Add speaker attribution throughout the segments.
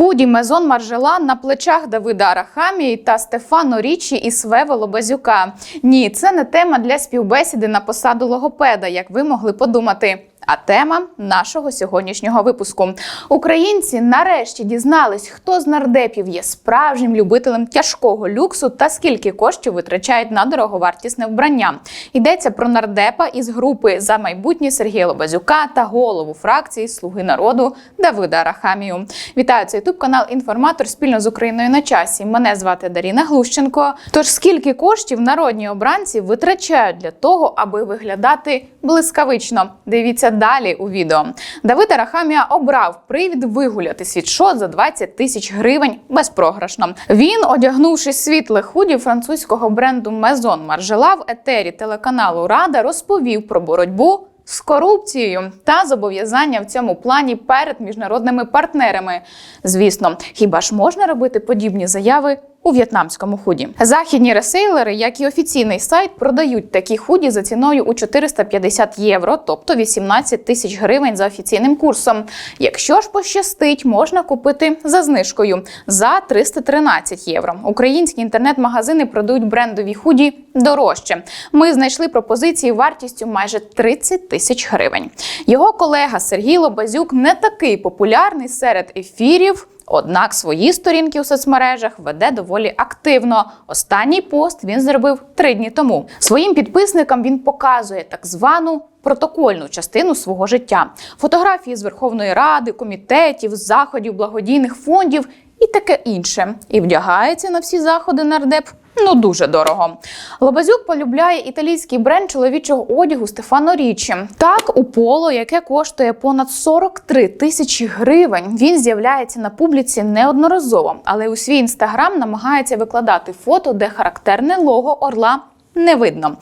Speaker 1: Худі Мезон Маржелан на плечах Давида Арахамії та Стефано Річі і Свево Лобазюка. Ні, це не тема для співбесіди на посаду логопеда, як ви могли подумати. А тема нашого сьогоднішнього випуску: українці нарешті дізнались, хто з нардепів є справжнім любителем тяжкого люксу та скільки коштів витрачають на дороговартісне вбрання. Йдеться про нардепа із групи за майбутнє Сергія Лобазюка та голову фракції Слуги народу Давида Арахамію. Вітаю це ютуб канал Інформатор спільно з Україною на часі. Мене звати Даріна Глущенко. Тож скільки коштів народні обранці витрачають для того, аби виглядати блискавично? Дивіться далі у відео. Давид Арахамія обрав привід вигуляти світшот за 20 тисяч гривень безпрограшно. Він, одягнувши світле худі французького бренду Maison Margiela в етері телеканалу Рада, розповів про боротьбу. З корупцією та зобов'язання в цьому плані перед міжнародними партнерами. Звісно, хіба ж можна робити подібні заяви у в'єтнамському худі? Західні ресейлери, як і офіційний сайт, продають такі худі за ціною у 450 євро, тобто 18 тисяч гривень за офіційним курсом. Якщо ж пощастить, можна купити за знижкою за 313 євро. Українські інтернет-магазини продають брендові худі дорожче. Ми знайшли пропозиції вартістю майже 30 тисяч гривень. Його колега Сергій Лобазюк не такий популярний серед ефірів. Однак свої сторінки у соцмережах веде доволі активно. Останній пост він зробив три дні тому. Своїм підписникам він показує так звану протокольну частину свого життя: фотографії з Верховної Ради, комітетів, заходів, благодійних фондів і таке інше. І вдягається на всі заходи нардеп. Ну дуже дорого. Лобазюк полюбляє італійський бренд чоловічого одягу Стефано Річі. Так, у поло, яке коштує понад 43 тисячі гривень, він з'являється на публіці неодноразово, але у свій інстаграм намагається викладати фото, де характерне лого орла не видно.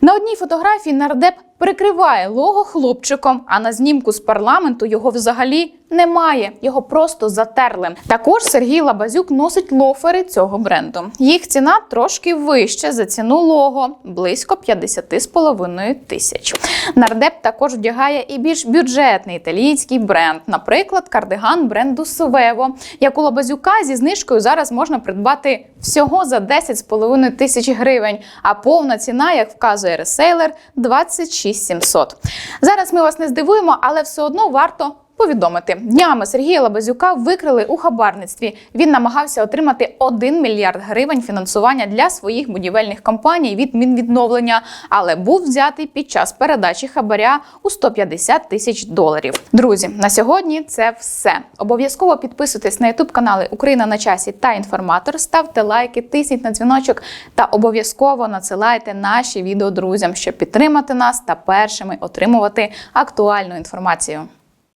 Speaker 1: На одній фотографії нардеп прикриває лого хлопчиком, а на знімку з парламенту його взагалі немає. Його просто затерли. Також Сергій Лабазюк носить лофери цього бренду. Їх ціна трошки вища за ціну лого близько 50,5 тисяч. Нардеп також вдягає і більш бюджетний італійський бренд, наприклад, кардиган бренду Свево, як у Лабазюка зі знижкою зараз можна придбати всього за 10,5 тисяч гривень. А повна ціна, як вказує ресейлер, 26 700. Зараз ми вас не здивуємо, але все одно варто. Повідомити днями Сергія Лабазюка викрили у хабарництві. Він намагався отримати 1 мільярд гривень фінансування для своїх будівельних компаній від Мінвідновлення, але був взятий під час передачі хабаря у 150 тисяч доларів. Друзі, на сьогодні це все. Обов'язково підписуйтесь на ютуб канали Україна на часі та інформатор. Ставте лайки, тисніть на дзвіночок та обов'язково надсилайте наші відео друзям, щоб підтримати нас та першими отримувати актуальну інформацію.